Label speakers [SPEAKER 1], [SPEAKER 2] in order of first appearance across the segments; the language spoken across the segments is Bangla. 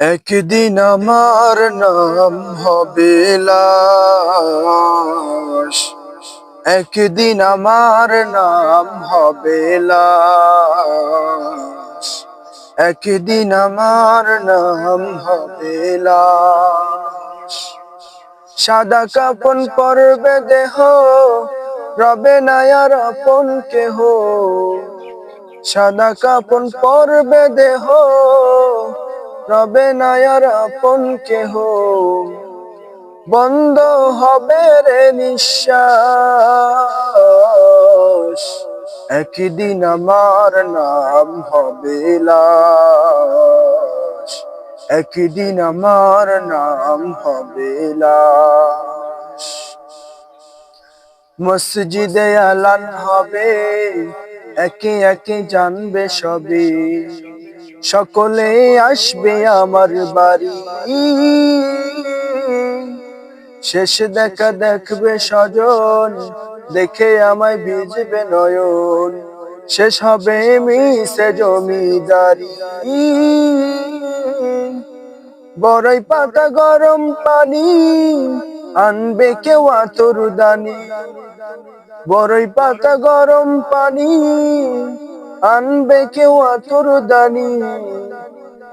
[SPEAKER 1] একদিন আমার নাম হবে লাশ। একদিন আমার নাম হবে লাশ। একদিন আমার নাম হবে লাশ। সাদা কাপন পরবে দেহ, রবে নায়ার আপন কেহ। সাদা কাপন পরবে দেহ রবে নায়ার আপন কেহ। বন্ধ হবে রে নিঃশ্বাস। একদিন আমার নাম হবে একদিন আমার নাম হবে মসজিদে আলান হবে, একে একে জানবে সবে। সকলে আসবে আমার বাড়ি। শেষ দেখা দেখবে স্বজন, দেখে আমায় ভিজবে নয়ন। শেষ হবে মিশে জমিদারি। বড়ই পাতা গরম পানি আনবে কেউ আতর দানি। বড়ই পাতা গরম পানি আনবে কেউ আতর দানি,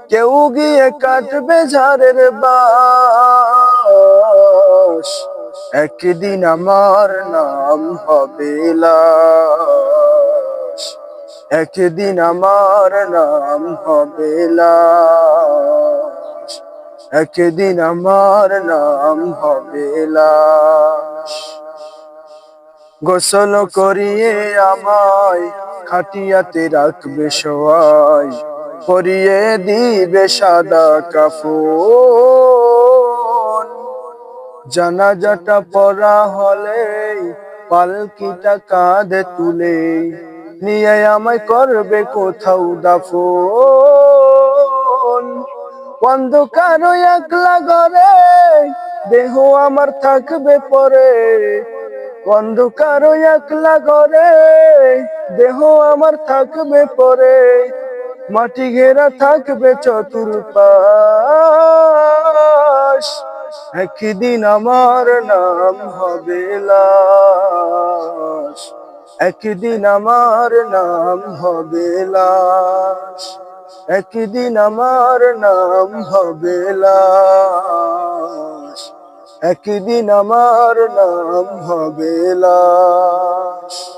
[SPEAKER 1] কেউ গিয়ে কাটবে ঝাড়ের বাস। একদিন আমার নাম হবে লাশ। একদিন আমার নাম হবে লাশ। একদিন আমার নাম হবে লাশ। গোসল করিয়ে আমায় খাটিয়াতে রাখবে সবাই। পরিয়ে দিবে সাদা কাফন। জানাজাটা পড়া হলে পালকিটা কাঁধে তুলে নিয়ে আমায় করবে কোথাও দাফন। অন্ধকার একলা ঘরে, দেহ আমার থাকবে পরে। অন্ধকার একলা ঘরে, দেহ আমার থাকবে পরে, মাটি ঘেরা থাকবে চতুর্পাশ। একদিন আমার নাম হবে লাশ, একদিন আমার নাম হবে লাশ, একদিন আমার নাম হবে লাশ। একদিন আমার নাম হবে লাশ।